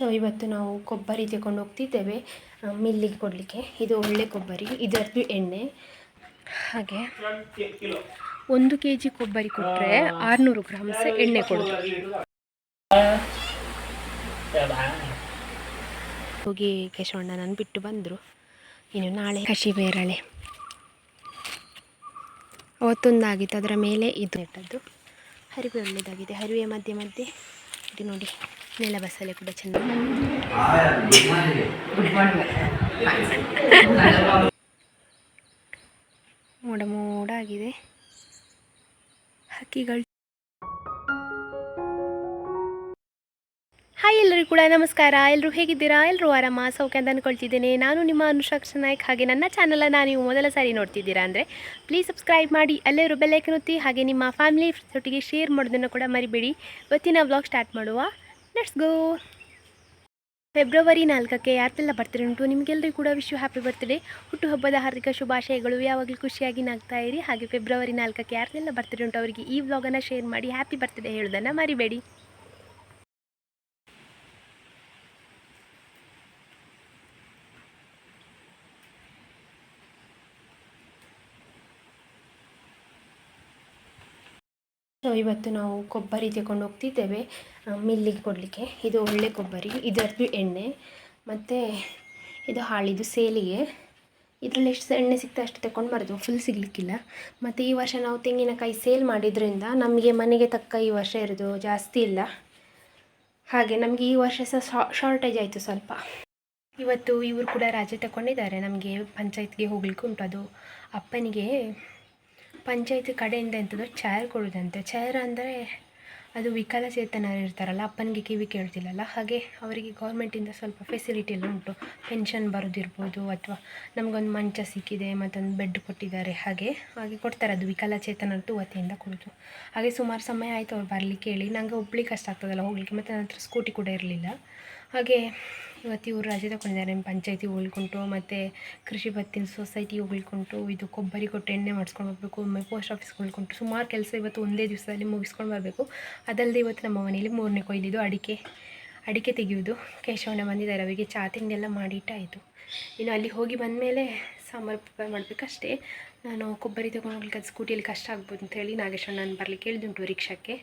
So ಇವತ್ತು ನಾವು ಕೊಬ್ಬರಿ ತಗೊಂಡು ಹೋಗ್ತಿದ್ದೇವೆ. ಮಿಲ್ಲಿಗೆ ಕೊಡಲಿಕ್ಕೆ. ಇದು ಒಳ್ಳೆ ಕೊಬ್ಬರಿ. ಇದರದ್ದು ಎಣ್ಣೆ. ಹಾಗೆ ಒಂದು ಕೆ ಜಿ ಕೊಬ್ಬರಿ ಕೊಟ್ಟರೆ ಆರುನೂರು ಗ್ರಾಮ್ಸ್ ಎಣ್ಣೆ ಕೊಡೋದು ಹೋಗಿ ಕೇಶವಣ್ಣನನ್ನು ಬಿಟ್ಟು ಬಂದರು. ಇನ್ನು ನಾಳೆ ಕಸಿ ಬೇರಳೆ. ಅವತ್ತೊಂದಾಗಿತ್ತು. ಅದರ ಮೇಲೆ ಇದು. ಇಟ್ಟದ್ದು ಹರಿವೆ ಒಳ್ಳೆಯದಾಗಿದೆ ಹರಿವೆ ಮಧ್ಯೆ ಮಧ್ಯೆ ಇದು ನೋಡಿ ನೆಲ ಬಸಳೆ ಕೂಡ ಚೆನ್ನಾಗಿ ಮೋಡ ಮೋಡ ಆಗಿದೆ ಹಕ್ಕಿಗಳು ಹಾಯ್ ಎಲ್ಲರಿಗೂ ಕೂಡ ನಮಸ್ಕಾರ. ಎಲ್ಲರೂ ಹೇಗಿದ್ದೀರಾ? ಎಲ್ಲರೂ ಆರಾಮ? ಸೌಖ್ಯ ಅಂತ ಅಂದ್ಕೊಳ್ತಿದ್ದೇನೆ. ನಾನು ನಿಮ್ಮ ಅನುಷಾಕ್ಷ ನಾಯಕ್. ಹಾಗೆ ನನ್ನ ಚಾನಲನ್ನು ನೀವು ಮೊದಲ ಸಾರಿ ನೋಡ್ತಿದ್ದೀರಾ ಅಂದರೆ ಪ್ಲೀಸ್ ಸಬ್ಸ್ಕ್ರೈಬ್ ಮಾಡಿ ಅಲ್ಲೆರು ಬೆಲ್ಲೈಕನ್ ಒತ್ತಿ, ಹಾಗೆ ನಿಮ್ಮ ಫ್ಯಾಮಿಲಿ ಒಟ್ಟಿಗೆ ಶೇರ್ ಮಾಡೋದನ್ನು ಕೂಡ ಮರಿಬೇಡಿ. ಇವತ್ತಿನ ವ್ಲಾಗ್ ಸ್ಟಾರ್ಟ್ ಮಾಡುವ. ಲೆಟ್ಸ್ ಗೋ ಫೆಬ್ರವರಿ ನಾಲ್ಕಕ್ಕೆ ಯಾರ್ದೆಲ್ಲ ಬರ್ತ್ಡೇ ಉಂಟು? ನಿಮಗೆಲ್ಲರಿಗೂ ಕೂಡ ವಿಶ್ವ ಹ್ಯಾಪಿ ಬರ್ತ್ಡೇ ಹುಟ್ಟುಹಬ್ಬದ ಹಾರ್ದಿಕ ಶುಭಾಶಯಗಳು. ಯಾವಾಗಲೂ ಖುಷಿಯಾಗಿ ನಾಗ್ತಾ ಇರಿ. ಹಾಗೆ ಫೆಬ್ರವರಿ ನಾಲ್ಕಕ್ಕೆ ಯಾರ್ದೆಲ್ಲ ಬರ್ತ್ಡೇ ಉಂಟು, ಅವರಿಗೆ ಈ ವ್ಲಾಗನ್ನು ಶೇರ್ ಮಾಡಿ ಹ್ಯಾಪಿ ಬರ್ತ್ಡೇ ಹೇಳೋದನ್ನು ಮರಿಬೇಡಿ. ಸೊ ಇವತ್ತು ನಾವು ಕೊಬ್ಬರಿ ತಗೊಂಡು ಹೋಗ್ತಿದ್ದೇವೆ ಮಿಲ್ಲಿಗೆ ಕೊಡಲಿಕ್ಕೆ. ಇದು ಒಳ್ಳೆ ಕೊಬ್ಬರಿ ಇದರದ್ದು ಎಣ್ಣೆ, ಮತ್ತು ಇದು ಹಾಳಿದು ಸೇಲಿಗೆ. ಇದರಲ್ಲಿ ಎಷ್ಟು ಎಣ್ಣೆ ಸಿಗ್ತಾ ಅಷ್ಟು ತಗೊಂಡು ಬರೋದು ಫುಲ್ ಸಿಗಲಿಕ್ಕಿಲ್ಲ. ಮತ್ತು ಈ ವರ್ಷ ನಾವು ತೆಂಗಿನಕಾಯಿ ಸೇಲ್ ಮಾಡಿದ್ರಿಂದ ನಮಗೆ ಮನೆಗೆ ತಕ್ಕ ಈ ವರ್ಷ ಇರೋದು ಜಾಸ್ತಿ ಇಲ್ಲ. ಹಾಗೆ ನಮಗೆ ಈ ವರ್ಷ ಸಹ ಶಾರ್ಟೇಜ್ ಆಯಿತು ಸ್ವಲ್ಪ. ಇವತ್ತು ಇವರು ಕೂಡ ರಾಜ್ಯ ತಗೊಂಡಿದ್ದಾರೆ, ನಮಗೆ ಪಂಚಾಯತ್ಗೆ ಹೋಗ್ಲಿಕ್ಕೆ ಉಂಟು ಅದು ಅಪ್ಪನಿಗೆ ಪಂಚಾಯತ್ ಕಡೆಯಿಂದ ಎಂಥದ್ದು ಚೇರ್ ಕೊಡೋದಂತೆ. ಚೇರ್ ಅಂದರೆ ಅದು ವಿಕಲಚೇತನರು ಇರ್ತಾರಲ್ಲ, ಅಪ್ಪನಿಗೆ ಕಿವಿ ಕೇಳ್ತಿಲ್ಲಲ್ಲ. ಹಾಗೆ ಅವರಿಗೆ ಗೌರ್ಮೆಂಟಿಂದ ಸ್ವಲ್ಪ ಫೆಸಿಲಿಟಿ ಎಲ್ಲ ಉಂಟು. ಪೆನ್ಷನ್ ಬರೋದಿರ್ಬೋದು ಅಥವಾ ನಮಗೊಂದು ಮಂಚ ಸಿಕ್ಕಿದೆ, ಮತ್ತೊಂದು ಬೆಡ್ ಕೊಟ್ಟಿದ್ದಾರೆ. ಹಾಗೆ ಹಾಗೆ ಕೊಡ್ತಾರೆ. ಅದು ವಿಕಲಚೇತನರದ್ದು ವತಿಯಿಂದ ಕೊಡೋದು. ಹಾಗೆ ಸುಮಾರು ಸಮಯ ಆಯಿತು ಅವ್ರು ಬರಲಿಕ್ಕೆ ಹೇಳಿ. ನನಗೆ ಒಬ್ಳಿಗೆ ಕಷ್ಟ ಆಗ್ತದಲ್ಲ ಹೋಗಲಿಕ್ಕೆ, ಮತ್ತು ನನ್ನ ಹತ್ರ ಸ್ಕೂಟಿ ಕೂಡ ಇರಲಿಲ್ಲ. ಹಾಗೆ ಇವತ್ತು ಇವರು ರಜೆ ತಗೊಂಡಿದ್ದಾರೆ ಪಂಚಾಯತಿ ಉಳ್ಕೊಂಡು ಮತ್ತು ಕೃಷಿ ಭತ್ತಿನ ಸೊಸೈಟಿ ಉಳ್ಕೊಂಡು ಇದು ಕೊಬ್ಬರಿ ಕೊಟ್ಟು ಎಣ್ಣೆ ಮಾಡಿಸ್ಕೊಂಡು ಬರಬೇಕು, ಒಮ್ಮೆ ಪೋಸ್ಟ್ ಆಫೀಸ್ ಉಳ್ಕೊಂಡು ಸುಮಾರು ಕೆಲಸ ಇವತ್ತು ಒಂದೇ ದಿವಸದಲ್ಲಿ ಮುಗಿಸ್ಕೊಂಡು ಬರಬೇಕು. ಅದಲ್ಲದೆ ಇವತ್ತು ನಮ್ಮ ಮನೇಲಿ ಮೂರನೇ ಕೊಯ್ದಿದ್ದು ಅಡಿಕೆ ಅಡಿಕೆ ತೆಗೆಯೋದು ಕೇಶವಣ್ಣ ಬಂದಿದ್ದಾರೆ, ಅವರಿಗೆ ಚಾ ತಿಂಡಿ ಎಲ್ಲ ಮಾಡಿಟ್ಟಾಯಿತು. ಇನ್ನು ಅಲ್ಲಿ ಹೋಗಿ ಬಂದಮೇಲೆ ಸಾಂಬಾರು ಪ್ರಿಪೇರ್ ಮಾಡಬೇಕಷ್ಟೇ. ನಾನು ಕೊಬ್ಬರಿ ತೊಗೊಂಡು ಹೋಗ್ಲಿಕ್ಕೆ ಅದು ಸ್ಕೂಟಿಯಲ್ಲಿ ಕಷ್ಟ ಆಗ್ಬೋದು ಅಂತೇಳಿ ನಾನು ಬರಲಿಕ್ಕೆ ಹೇಳಿದುಂಟು ರಿಕ್ಷಾಕ್ಕೆ.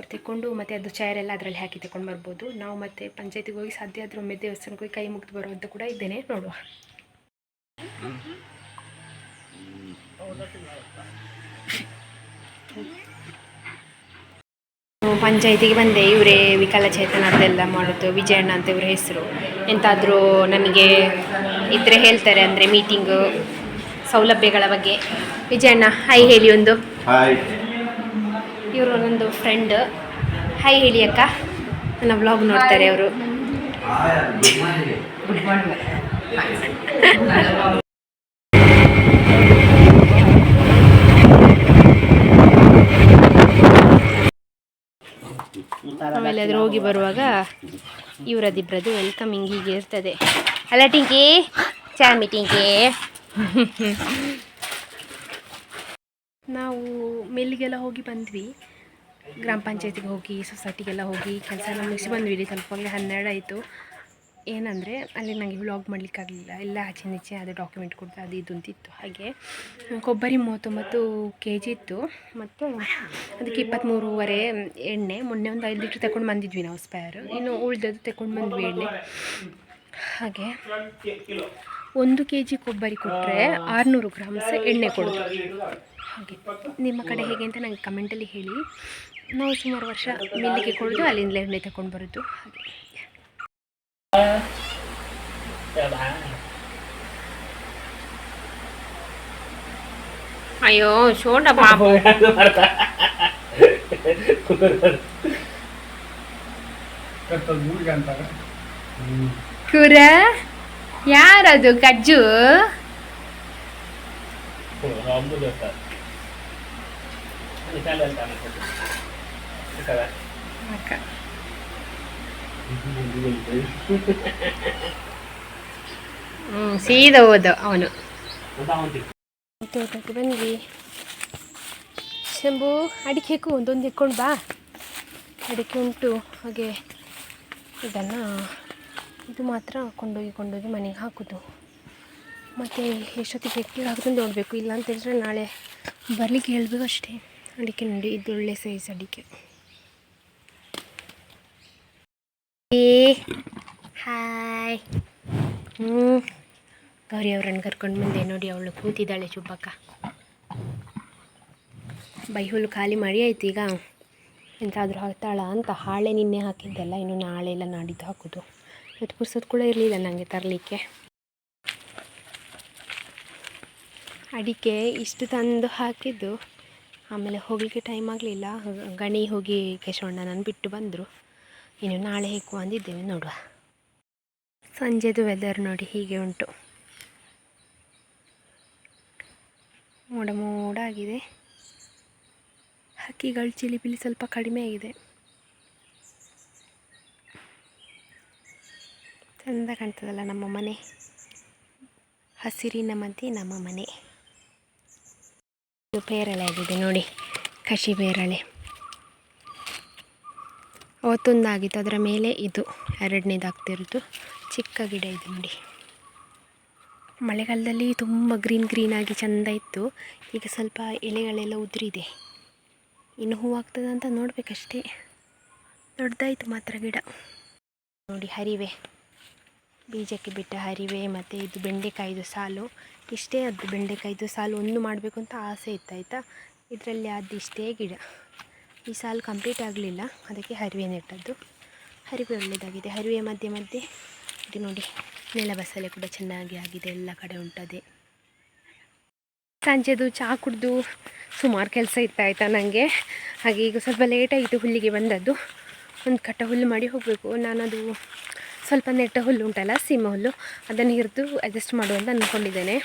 ಅವ್ರು ತೆಕ್ಕೊಂಡು ಮತ್ತು ಅದು ಎಲ್ಲ ಅದರಲ್ಲಿ ಹಾಕಿ ತಗೊಂಡು ಬರ್ಬೋದು. ನಾವು ಮತ್ತೆ ಪಂಚಾಯತಿಗೆ ಹೋಗಿ ಸಾಧ್ಯ ಆದರೂ ಒಮ್ಮೆ ದೇವಸ್ಥಾನಕ್ಕೆ ಹೋಗಿ ಕೈ ಮುಗಿದು ಬರೋ ಅಂತ ಕೂಡ ಇದ್ದೇನೆ ನೋಡುವ. ಪಂಚಾಯತಿಗೆ ಬಂದೆ, ಇವರೇ ವಿಕಲಚೇತನರದೆಲ್ಲ ಮಾಡೋದು, ವಿಜಯಣ್ಣ ಅಂತ ಇವ್ರ ಹೆಸರು. ಎಂತಾದರೂ ನಮಗೆ ಇದ್ರೆ ಹೇಳ್ತಾರೆ ಅಂದರೆ ಮೀಟಿಂಗು ಸೌಲಭ್ಯಗಳ ಬಗ್ಗೆ. ವಿಜಯಣ್ಣ ಹಾಯ್ ಹೇಳಿ ಒಂದು. ಹಾಯ್ ಇವರು ನಂದು ಫ್ರೆಂಡ್ ಹಾಯ್ ಹೇಳಿ ಅಕ್ಕ ನನ್ನ ವ್ಲಾಗ್ ನೋಡ್ತಾರೆ ಅವರು. ಆಮೇಲೆ ಅದ್ರ ಹೋಗಿ ಬರುವಾಗ ಇವರದಿಬ್ಬರದು ವೆಲ್ಕಮಿಂಗ್ ಹೀಗೆ ಇರ್ತದೆ. ಅಲ್ಲ ಟಿಂಕಿ ಚಾಮಿ ಟಿಂಕಿ ನಾವು ಮಿಲ್ಗೆಲ್ಲ ಹೋಗಿ ಬಂದ್ವಿ. ಗ್ರಾಮ ಪಂಚಾಯತಿಗೆ ಹೋಗಿ, ಸೊಸೈಟಿಗೆಲ್ಲ ಹೋಗಿ, ಕೆಲಸ ಎಲ್ಲ ಮುಗಿಸಿ ಬಂದ್ವಿ. ಇಲ್ಲಿ ತಲುಪಂಗೆ ಹನ್ನೆರಡು ಆಯಿತು. ಏನಂದರೆ, ಅಲ್ಲಿ ನನಗೆ ವ್ಲಾಗ್ ಮಾಡಲಿಕ್ಕಾಗಲಿಲ್ಲ. ಎಲ್ಲ ಆಚೆ ನೀಚೆ ಅದು ಡಾಕ್ಯುಮೆಂಟ್ ಕೊಡ್ತಾ ಅದು ಇದು ಅಂತಿತ್ತು. ಹಾಗೆ, ಕೊಬ್ಬರಿ ಮೂವತ್ತೊಂಬತ್ತು ಕೆ ಜಿ ಇತ್ತು. ಮತ್ತು ಅದಕ್ಕೆ ಇಪ್ಪತ್ತ್ಮೂರುವರೆ ಎಣ್ಣೆ. ಮೊನ್ನೆ ಒಂದು ಐದು ಲೀಟ್ರ್ ತಗೊಂಡು ಬಂದಿದ್ವಿ ನಾವು ಸ್ಪೇರ್ ಇನ್ನು ಉಳಿದದ್ದು ತಗೊಂಡು ಬಂದ್ವಿ ಎಣ್ಣೆ. ಹಾಗೆ, ಒಂದು ಕೆ ಜಿ ಕೊಬ್ಬರಿ ಕೊಟ್ಟರೆ ಆರುನೂರು ಗ್ರಾಮ್ಸ್ ಎಣ್ಣೆ ಕೊಡೋದು. ಹಾಗೆ. ನಿಮ್ಮ ಕಡೆ ಹೇಗೆ ಅಂತ ನನಗೆ ಕಮೆಂಟಲ್ಲಿ ಹೇಳಿ. ನಾವು ಸುಮಾರು ವರ್ಷ ಮಿಲ್ಲಿಗೆ ಕೊಡೋದು ಅಲ್ಲಿಂದ ಎಣ್ಣೆ ತಗೊಂಡು ಬರೋದು. ಹಾಗೆ. ಅಯ್ಯೋ, ಶೋಂಡ ಪಾಪ. ಕುರ? ಯಾರದು? ಗಜ್ಜು? ಹ್ಞೂ ಸೀದಾ ಹೋದ ಅವನು. ತೋಟಕ್ಕೆ ಬಂದ್ವಿ ಶಂಭು, ಅಡಿಕೆ ಹೆಕ್ಕು ಒಂದೊಂದು ಇಕ್ಕೊಂಡು ಬಾ. ಅಡಿಕೆ ಉಂಟು, ಹಾಗೆ ಇದನ್ನು ಇದು ಮಾತ್ರ ಕೊಂಡೋಗಿ ಕೊಂಡೋಗಿ ಮನೆಗೆ ಹಾಕೋದು. ಮತ್ತು ಎಷ್ಟೊತ್ತಿಗೆ ಗಟ್ಟಿ ಹಾಕೋದು ನೋಡಬೇಕು. ಇಲ್ಲ ಅಂತ ಹೇಳಿದ್ರೆ ನಾಳೆ ಬರಲಿಕ್ಕೆ ಹೇಳಬೇಕು ಅಷ್ಟೇ. ಅಡಿಕೆ ನೋಡಿ, ಇದು ಸೈಜ್ ಅಡಿಕೆ. ಹಾಯ್. ಹ್ಞೂ ಗೌರಿ ಅವ್ರನ್ನು ಕರ್ಕೊಂಡು ಬಂದೆ ನೋಡಿ, ಅವಳು ಕೂತಿದ್ದಾಳೆ ಚುಬ್ಬಕ್ಕ ಬೈಹುಲ್ಲು ಖಾಲಿ ಮಾಡಿ ಆಯ್ತು ಈಗ. ಎಂತಾದರೂ ಹಾಕ್ತಾಳ ಅಂತ ಹಾಳೆ ನಿನ್ನೆ ಹಾಕಿದ್ದೆಲ್ಲ, ಇನ್ನು ನಾಳೆ ಎಲ್ಲ ನಾಡಿದ್ದು ಹಾಕೋದು. ಇವತ್ತು ಪುರ್ಸೋದು ಕೂಡ ಇರಲಿಲ್ಲ ನನಗೆ ತರಲಿಕ್ಕೆ. ಅಡಿಕೆ ಇಷ್ಟು ತಂದು ಹಾಕಿದ್ದು. ಆಮೇಲೆ ಹೋಗಲಿಕ್ಕೆ ಟೈಮ್ ಆಗಲಿಲ್ಲ. ಗಣಿ ಹೋಗಿ ಕೇಶವಣ್ಣನನ್ನು ಬಿಟ್ಟು ಬಂದರು. ಇನ್ನು ನಾಳೆ ಹೇಗೂ ಅಂದಿದ್ದೇವೆ ನೋಡುವ. ಸಂಜೆದು ವೆದರ್ ನೋಡಿ ಹೀಗೆ ಉಂಟು. ಮೋಡ ಮೋಡ ಆಗಿದೆ ಹಕ್ಕಿಗಳು ಚಿಲಿಪಿಲಿ ಸ್ವಲ್ಪ ಕಡಿಮೆ ಆಗಿದೆ. ಚಂದ ಕಾಣ್ತದಲ್ಲ ನಮ್ಮ ಮನೆ. ಹಸಿರಿನ ಮಧ್ಯೆ ನಮ್ಮ ಮನೆ. ಇದು ಪೇರಳೆ ಆಗಿದೆ ನೋಡಿ ಕಸಿ ಪೇರಳೆ. ಅವತ್ತೊಂದಾಗಿತ್ತು, ಅದರ ಮೇಲೆ ಇದು ಎರಡನೇದಾಗ್ತಿರೋದು ಚಿಕ್ಕ ಗಿಡ ಇದೆ ನೋಡಿ. ಮಳೆಗಾಲದಲ್ಲಿ ತುಂಬ ಗ್ರೀನ್ ಗ್ರೀನ್ ಆಗಿ ಚೆಂದ ಇತ್ತು. ಈಗ ಸ್ವಲ್ಪ ಎಲೆಗಳೆಲ್ಲ ಉದುರಿದೆ. ಇನ್ನು ಹೂ ಆಗ್ತದೆ ಅಂತ ನೋಡಬೇಕಷ್ಟೇ. ದೊಡ್ಡದಾಯಿತು ಮಾತ್ರ ಗಿಡ. ನೋಡಿ, ಹರಿವೆ. ಬೀಜಕ್ಕೆ ಬಿಟ್ಟ ಹರಿವೆ ಮತ್ತು ಇದು ಬೆಂಡೆಕಾಯಿದು ಸಾಲು. ಇಷ್ಟೇ ಅದು ಬೆಂಡೆಕಾಯಿದು ಸಾಲು ಒಂದು ಮಾಡಬೇಕು ಅಂತ ಆಸೆ ಇತ್ತು, ಆಯಿತಾ? ಇದರಲ್ಲಿ ಅದು ಇಷ್ಟೇ ಗಿಡ. ಈ ಸಾಲು ಕಂಪ್ಲೀಟ್ ಆಗಲಿಲ್ಲ, ಅದಕ್ಕೆ ಹರಿವೆ ನೆಟ್ಟದ್ದು ಹರಿವೆ ಒಳ್ಳೆಯದಾಗಿದೆ ಹರಿವೆ ಮಧ್ಯೆ ಮಧ್ಯೆ, ಇದು ನೋಡಿ, ನೆಲ ಬಸಳೆ ಕೂಡ ಚೆನ್ನಾಗಿ ಆಗಿದೆ, ಎಲ್ಲ ಕಡೆ ಉಂಟದೆ. ಸಂಜೆದು ಚಹಾ ಕುಡಿದು ಸುಮಾರು ಕೆಲಸ ಇತ್ತಾಯ್ತಾ ನನಗೆ ಹಾಗೆ ಈಗ ಸ್ವಲ್ಪ ಲೇಟಾಯಿತು ಹುಲ್ಲಿಗೆ ಬಂದದ್ದು. ಒಂದು ಕಟ್ಟ ಹುಲ್ಲು ಮಾಡಿ ಹೋಗಬೇಕು. ನಾನದು ಸ್ವಲ್ಪ ನೆಟ್ಟ ಹುಲ್ಲು ಉಂಟಲ್ಲ ಸೀಮೆ ಹುಲ್ಲು ಅದನ್ನು ಹಿರಿದು ಅಡ್ಜಸ್ಟ್ ಮಾಡುವಂತ ಅಂದ್ಕೊಂಡಿದ್ದೇನೆ.